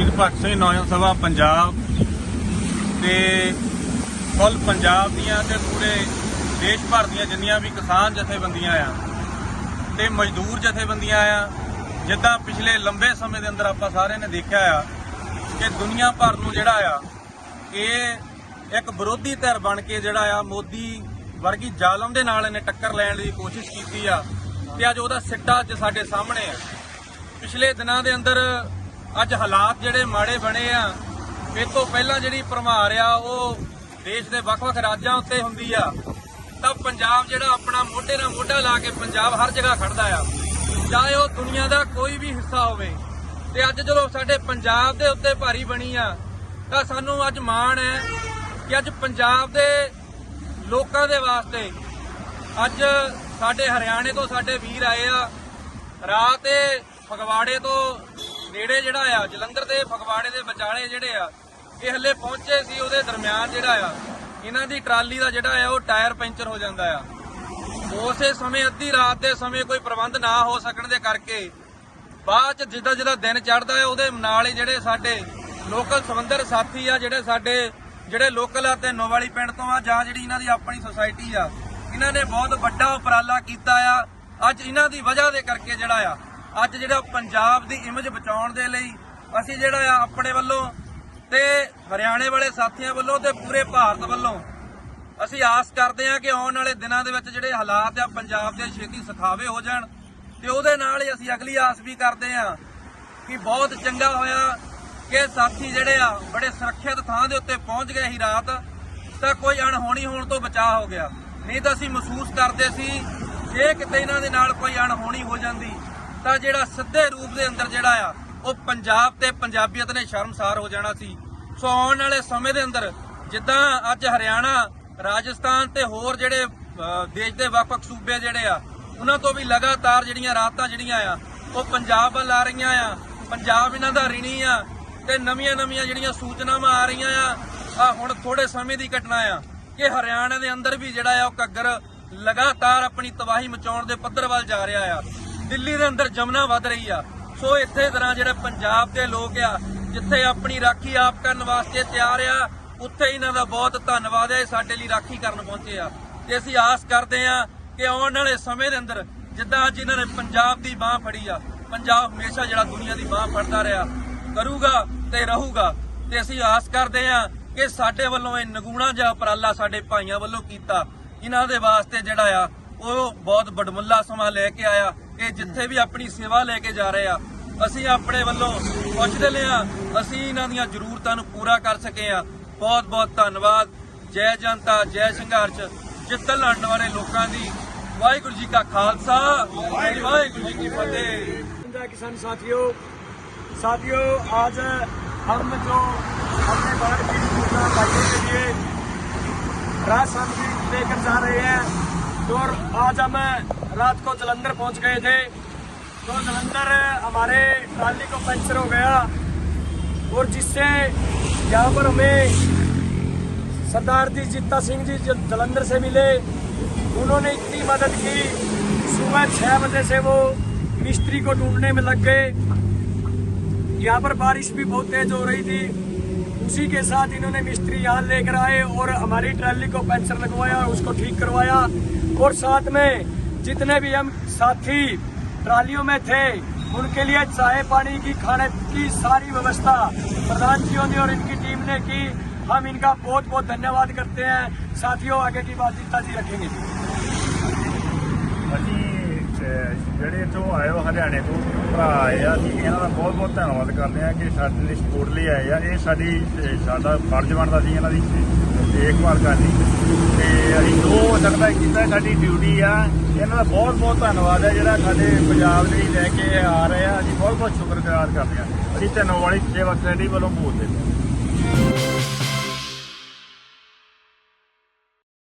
ਸ਼ਹੀਦ ਭਗਤ ਸਿੰਘ ਨੌਜਵਾਨ ਸਭਾ ਪੰਜਾਬ ਤੇ ਕੁੱਲ ਪੰਜਾਬ ਦੀਆਂ ਤੇ ਪੂਰੇ ਦੇਸ਼ ਭਰ ਦੀਆਂ ਜਿੰਨੀਆਂ ਵੀ ਕਿਸਾਨ ਜਥੇਬੰਦੀਆਂ ਆ ਤੇ ਮਜ਼ਦੂਰ ਜਥੇਬੰਦੀਆਂ ਆ, ਜਿੱਦਾਂ ਪਿਛਲੇ ਲੰਬੇ ਸਮੇਂ ਦੇ ਅੰਦਰ ਆਪਾਂ ਸਾਰਿਆਂ ਨੇ ਦੇਖਿਆ ਆ ਕਿ ਦੁਨੀਆ ਭਰ ਨੂੰ ਜਿਹੜਾ ਆ, ਇਹ ਇੱਕ ਵਿਰੋਧੀ ਧਿਰ ਬਣ ਕੇ ਜਿਹੜਾ ਆ, ਮੋਦੀ ਵਰਗੀ ਜ਼ਾਲਮ ਦੇ ਨਾਲ ਇਹਨੇ ਟੱਕਰ ਲੈਣ ਦੀ ਕੋਸ਼ਿਸ਼ ਕੀਤੀ ਆ ਤੇ ਅੱਜ ਉਹਦਾ ਸਿੱਟਾ ਅੱਜ ਸਾਡੇ ਸਾਹਮਣੇ ਆ। ਪਿਛਲੇ ਦਿਨਾਂ ਦੇ ਅੰਦਰ ਅੱਜ ਹਾਲਾਤ ਜਿਹੜੇ ਮਾੜੇ ਬਣੇ ਆ, ਇਹ ਤੋਂ ਪਹਿਲਾਂ ਜਿਹੜੀ ਭਰਮਾਰ ਆ, ਉਹ ਦੇਸ਼ ਦੇ ਵੱਖ-ਵੱਖ ਰਾਜਾਂ ਉੱਤੇ ਹੁੰਦੀ ਆ। ਤਾਂ ਪੰਜਾਬ ਜਿਹੜਾ ਆਪਣਾ ਮੋਢੇ ਨਾਲ ਮੋਢਾ ਲਾ ਕੇ ਪੰਜਾਬ ਹਰ ਜਗ੍ਹਾ ਖੜਦਾ ਆ। ਚਾਹੇ ਉਹ ਦੁਨੀਆ ਦਾ ਕੋਈ ਵੀ ਹਿੱਸਾ ਹੋਵੇ। ਤੇ ਅੱਜ ਜਦੋਂ ਸਾਡੇ ਪੰਜਾਬ ਦੇ ਉੱਤੇ ਭਾਰੀ ਬਣੀ ਆ, ਤਾਂ ਸਾਨੂੰ ਅੱਜ ਮਾਣ ਹੈ ਕਿ ਅੱਜ ਪੰਜਾਬ ਦੇ ਲੋਕਾਂ ਦੇ ਵਾਸਤੇ ਅੱਜ ਸਾਡੇ ਹਰਿਆਣੇ ਤੋਂ ਸਾਡੇ ਵੀਰ ਆਏ ਆ, ਰਾਤ ਇਹ ਫਗਵਾੜੇ ਤੋਂ ਨੇੜੇ ਜਿਹੜਾ ਆ, ਜਲੰਧਰ ਦੇ, ਫਗਵਾੜੇ ਦੇ, ਵਿਚਾਲੇ ਜਿਹੜੇ ਆ, ਇਹ ਹੱਲੇ ਪਹੁੰਚੇ ਸੀ ਉਹਦੇ ਦਰਮਿਆਨ ਜਿਹੜਾ ਆ, ਇਹਨਾਂ ਦੀ ਟਰਾਲੀ ਦਾ ਜਿਹੜਾ ਆ, ਉਹ ਟਾਇਰ ਪੈਂਚਰ ਹੋ ਜਾਂਦਾ ਆ। ਉਸੇ ਸਮੇਂ, ਅੱਧੀ ਰਾਤ ਦੇ ਸਮੇਂ ਕੋਈ ਪ੍ਰਬੰਧ ਨਾ ਹੋ ਸਕਣ ਦੇ ਕਰਕੇ ਬਾਅਦ ਚ ਜਿੱਦਾਂ ਜਿੱਦਾਂ ਦਿਨ ਚੜਦਾ ਹੈ ਉਹਦੇ ਨਾਲ ਹੀ ਜਿਹੜੇ ਸਾਡੇ ਲੋਕਲ ਸਮੁੰਦਰ ਸਾਥੀ ਆ, ਜਿਹੜੇ ਸਾਡੇ, ਜਿਹੜੇ ਲੋਕਲ ਆ ਤੇ ਨੋਵਾਲੀ ਪਿੰਡ ਤੋਂ ਆ, ਜਾਂ ਜਿਹੜੀ ਇਹਨਾਂ ਦੀ ਆਪਣੀ ਸੁਸਾਇਟੀ ਆ, ਇਹਨਾਂ ਨੇ ਬਹੁਤ ਵੱਡਾ ਉਪਰਾਲਾ ਕੀਤਾ ਆ। ਅੱਜ ਇਹਨਾਂ ਦੀ ਵਜ੍ਹਾ ਦੇ ਕਰਕੇ ਜਿਹੜਾ ਆ ਅੱਜ ਜਿਹੜਾ ਪੰਜਾਬ ਦੀ ਇਮੇਜ ਬਚਾਉਣ ਦੇ ਲਈ ਅਸੀਂ ਜਿਹੜਾ ਆ ਆਪਣੇ ਵੱਲੋਂ ਤੇ ਹਰਿਆਣੇ ਵਾਲੇ ਸਾਥੀਆਂ ਵੱਲੋਂ ਤੇ ਪੂਰੇ ਭਾਰਤ ਵੱਲੋਂ ਅਸੀਂ ਆਸ ਕਰਦੇ ਹਾਂ ਕਿ ਆਉਣ ਵਾਲੇ ਦਿਨਾਂ ਦੇ ਵਿੱਚ ਜਿਹੜੇ ਹਾਲਾਤ ਆ ਪੰਜਾਬ ਦੇ ਛੇਤੀ ਸਖਾਵੇ ਹੋ ਜਾਣ ਤੇ ਉਹਦੇ ਨਾਲ ਹੀ ਅਸੀਂ ਅਗਲੀ ਆਸ ਵੀ ਕਰਦੇ ਹਾਂ ਕਿ ਬਹੁਤ ਚੰਗਾ ਹੋਇਆ ਕਿ ਸਾਥੀ ਜਿਹੜੇ ਆ ਬੜੇ ਸੁਰੱਖਿਅਤ ਥਾਂ ਦੇ ਉੱਤੇ ਪਹੁੰਚ ਗਏ ਸੀ ਰਾਤ, ਤਾਂ ਕੋਈ ਅਣਹੋਣੀ ਹੋਣ ਤੋਂ ਬਚਾਅ ਹੋ ਗਿਆ। ਨਹੀਂ ਤਾਂ ਅਸੀਂ ਮਹਿਸੂਸ ਕਰਦੇ ਸੀ ਜੇ ਕਿਤੇ ਇਹਨਾਂ ਦੇ ਨਾਲ ਕੋਈ ਅਣਹੋਣੀ ਹੋ ਜਾਂਦੀ ਤਾਂ ਜਿਹੜਾ ਸਿੱਧੇ ਰੂਪ ਦੇ ਅੰਦਰ ਜਿਹੜਾ ਆ, ਉਹ ਪੰਜਾਬ ਤੇ ਪੰਜਾਬੀਅਤ ਨੇ ਸ਼ਰਮਸਾਰ ਹੋ ਜਾਣਾ ਸੀ। ਸੋ ਆਉਣ ਵਾਲੇ ਸਮੇਂ ਦੇ ਅੰਦਰ, ਜਿੱਦਾਂ ਅੱਜ ਹਰਿਆਣਾ, ਰਾਜਸਥਾਨ ਤੇ ਹੋਰ ਜਿਹੜੇ ਦੇਸ਼ ਦੇ ਵੱਖ-ਵੱਖ ਸੂਬੇ ਜਿਹੜੇ ਆ, ਉਹਨਾਂ ਤੋਂ ਵੀ ਲਗਾਤਾਰ ਜਿਹੜੀਆਂ ਰਾਤਾਂ ਜਿਹੜੀਆਂ ਆ, ਉਹ ਪੰਜਾਬ ਵੱਲ ਆ ਰਹੀਆਂ ਆ। ਪੰਜਾਬ ਇਹਨਾਂ ਦਾ ਰਿਣੀ ਆ ਤੇ ਨਵੀਆਂ-ਨਵੀਆਂ ਜਿਹੜੀਆਂ ਸੂਚਨਾਵਾਂ ਆ ਰਹੀਆਂ ਆ ਆ ਹੁਣ ਥੋੜੇ ਸਮੇਂ ਦੀ ਘਟਨਾ ਆ ਕਿ ਹਰਿਆਣਾ ਦੇ ਅੰਦਰ ਵੀ ਜਿਹੜਾ ਆ ਉਹ ਘੱਗਰ ਲਗਾਤਾਰ ਆਪਣੀ ਤਬਾਹੀ ਮਚਾਉਣ ਦੇ ਪੱਧਰ ਵੱਲ ਜਾ ਰਿਹਾ ਆ। ਦਿੱਲੀ ਦੇ ਅੰਦਰ ਜਮਨਾ ਵੱਧ ਰਹੀ ਆ। ਸੋ ਇੱਥੇ ਤਰ੍ਹਾਂ ਜਿਹੜੇ ਪੰਜਾਬ ਦੇ ਲੋਕ ਆ, ਜਿੱਥੇ ਆਪਣੀ ਰਾਖੀ ਆਪ ਕਰਨ ਵਾਸਤੇ ਤਿਆਰ ਆ, ਉੱਥੇ ਇਹਨਾਂ ਦਾ ਬਹੁਤ ਧੰਨਵਾਦ ਹੈ ਸਾਡੇ ਲਈ ਰਾਖੀ ਕਰਨ ਪਹੁੰਚੇ ਆ। ਤੇ ਅਸੀਂ ਆਸ ਕਰਦੇ ਆ ਕਿ ਆਉਣ ਵਾਲੇ ਸਮੇਂ ਦੇ ਅੰਦਰ, ਜਿੱਦਾਂ ਅੱਜ ਇਹਨਾਂ ਨੇ ਪੰਜਾਬ ਦੀ ਬਾਹ ਫੜੀ ਆ, ਪੰਜਾਬ ਹਮੇਸ਼ਾ ਜਿਹੜਾ ਦੁਨੀਆ ਦੀ ਬਾਹ ਫੜਦਾ ਰਿਹਾ, ਕਰੂਗਾ ਤੇ ਰਹੂਗਾ। ਤੇ ਅਸੀਂ ਆਸ ਕਰਦੇ ਆ ਕਿ ਸਾਡੇ ਵੱਲੋਂ ਇਹ ਨਗੂਣਾ ਜਿਹਾ ਉਪਰਾਲਾ ਸਾਡੇ ਭਾਈਆਂ ਵੱਲੋਂ ਕੀਤਾ। ਇਹਨਾਂ ਦੇ ਵਾਸਤੇ ਜਿਹੜਾ ਆ, ਉਹ ਬਹੁਤ ਬੜਮੁੱਲਾ ਸਮਾਂ ਲੈ ਕੇ ਆਇਆ। ਕਿ ਜਿੱਥੇ ਵੀ ਆਪਣੀ ਸੇਵਾ ਲੈ ਕੇ ਜਾ ਰਹੇ ਆ ਅਸੀਂ ਆਪਣੇ ਵੱਲੋਂ ਪੁੱਛਦੇ ਲਿਆ ਅਸੀਂ ਇਹਨਾਂ ਦੀਆਂ ਜ਼ਰੂਰਤਾਂ ਨੂੰ ਪੂਰਾ ਕਰ ਸਕੇ ਆ ਬਹੁਤ ਬਹੁਤ ਧੰਨਵਾਦ ਜੈ ਜਨਤਾ ਜੈ ਸੰਘਰਸ਼ ਜਿੱਤਣ ਲੜਨ ਵਾਲੇ ਲੋਕਾਂ ਦੀ ਵਾਹਿਗੁਰੂ ਜੀ ਕਾ ਖਾਲਸਾ ਵਾਹਿਗੁਰੂ ਜੀ ਕੀ ਫਤਿਹ जिंदा किसान साथियों साथियों आज हम जो अपने बाहर की सूचना भाइयों के लिए राहत सामग्री लेकर जा रहे हैं तो और आज हम रात को जलंधर पहुँच गए थे। तो जलंधर हमारे ट्राली को पंचर हो गया। और जिससे यहाँ पर हमें सरदार जी जित्ता सिंह जी जलंधर से मिले, उन्होंने इतनी मदद की। सुबह छः बजे से वो मिस्त्री को ढूँढने में लग गए। यहाँ पर बारिश भी बहुत तेज हो रही थी। उसी के साथ इन्होंने मिस्त्री यहाँ लेकर आए और हमारी ट्रॉली को पंचर लगवाया उसको ठीक करवाया। और साथ में जितने भी हम साथी ट्रालियों में थे उनके लिए चाय पानी की खाने की सारी व्यवस्था प्रधान जियों ने और इनकी टीम ने की हम इनका बहुत बहुत धन्यवाद करते हैं साथियों आगे की बात जीता जी रखेंगे ਅਸੀਂ ਅਹ, ਜਿਹੜੇ ਇੱਥੋਂ ਆਏ ਹੋ ਹਰਿਆਣੇ ਤੋਂ ਭਰਾ ਆਏ ਆ ਅਸੀਂ ਇਹਨਾਂ ਦਾ ਬਹੁਤ ਬਹੁਤ ਧੰਨਵਾਦ ਕਰਦੇ ਆ ਕਿ ਸਾਡੇ ਲਈ ਸਪੋਰਟ ਲਈ ਆਏ ਆ ਇਹ ਸਾਡੀ ਅਹ, ਸਾਡਾ ਫਰਜ਼ ਬਣਦਾ ਸੀ ਇਹਨਾਂ ਦੀ ਦੇਖਭਾਲ ਕਰਨੀ ਤੇ ਅਸੀਂ ਜੋ ਹੋ ਸਕਦਾ ਕੀਤਾ ਸਾਡੀ ਡਿਊਟੀ ਆ। ਇਹਨਾਂ ਦਾ ਬਹੁਤ ਬਹੁਤ ਧੰਨਵਾਦ ਹੈ ਜਿਹੜਾ ਸਾਡੇ ਪੰਜਾਬ ਲਈ ਲੈ ਕੇ ਆ ਰਹੇ ਆ। ਅਸੀਂ ਬਹੁਤ ਬਹੁਤ ਸ਼ੁਕਰਗੁਜ਼ਾਰ ਕਰਦੇ ਆ ਅਸੀਂ ਧੰਨਵਾਦ ਵਾਲੀ ਸੇਵਾ ਸੋਸਾਇਟੀ ਵੱਲੋਂ ਬੋਲਦੇ ਹਾਂ।